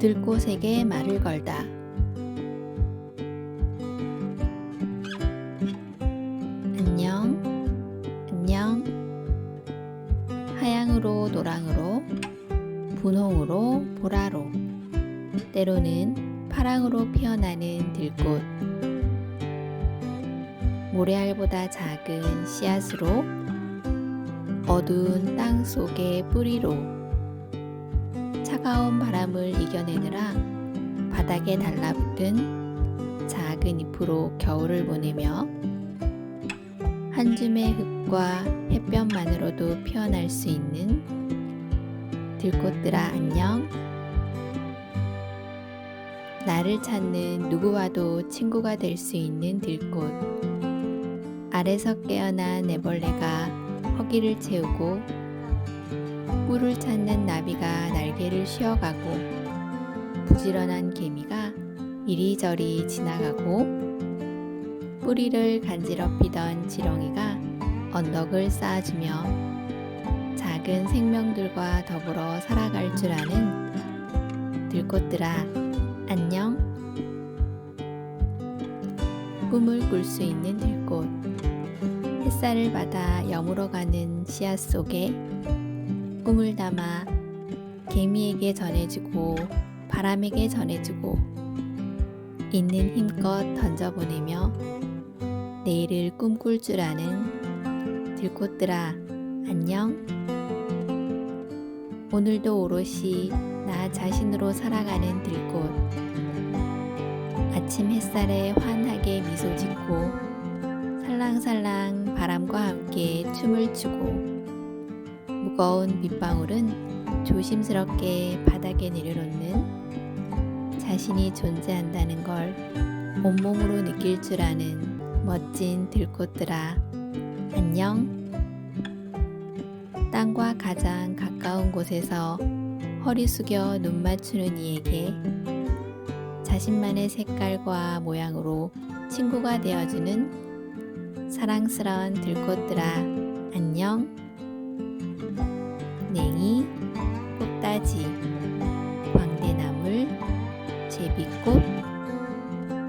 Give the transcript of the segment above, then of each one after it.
들꽃에게 말을 걸다. 안녕, 안녕. 하양으로 노랑으로, 분홍으로 보라로, 때로는 파랑으로 피어나는 들꽃. 모래알보다 작은 씨앗으로, 어두운 땅 속의 뿌리로, 차가운 바람을 이겨내느라 바닥에 달라붙은 작은 잎으로 겨울을 보내며 한 줌의 흙과 햇볕만으로도 피어날 수 있는 들꽃들아 안녕. 나를 찾는 누구와도 친구가 될 수 있는 들꽃. 아래서 깨어난 애벌레가 허기를 채우고 꿀을 찾는 나비가 날개를 쉬어가고 부지런한 개미가 이리저리 지나가고 뿌리를 간지럽히던 지렁이가 언덕을 쌓아주며 작은 생명들과 더불어 살아갈 줄 아는 들꽃들아 안녕. 꿈을 꿀 수 있는 들꽃. 햇살을 받아 여물어가는 씨앗 속에 꿈을 담아 개미에게 전해주고 바람에게 전해주고 있는 힘껏 던져보내며 내일을 꿈꿀 줄 아는 들꽃들아 안녕. 오늘도 오롯이 나 자신으로 살아가는 들꽃. 아침 햇살에 환하게 미소 짓고 살랑살랑 바람과 함께 춤을 추고 무거운 빗방울은 조심스럽게 바닥에 내려놓는 자신이 존재한다는 걸 온몸으로 느낄 줄 아는 멋진 들꽃들아. 안녕. 땅과 가장 가까운 곳에서 허리 숙여 눈 맞추는 이에게 자신만의 색깔과 모양으로 친구가 되어주는 사랑스러운 들꽃들아. 안녕 냉이, 꽃다지, 광대나물, 제비꽃,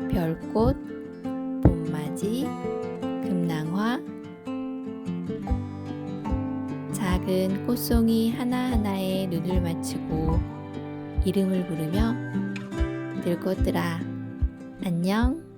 별꽃, 봄맞이, 금낭화. 작은 꽃송이 하나하나에 눈을 맞추고 이름을 부르며 들꽃들아 안녕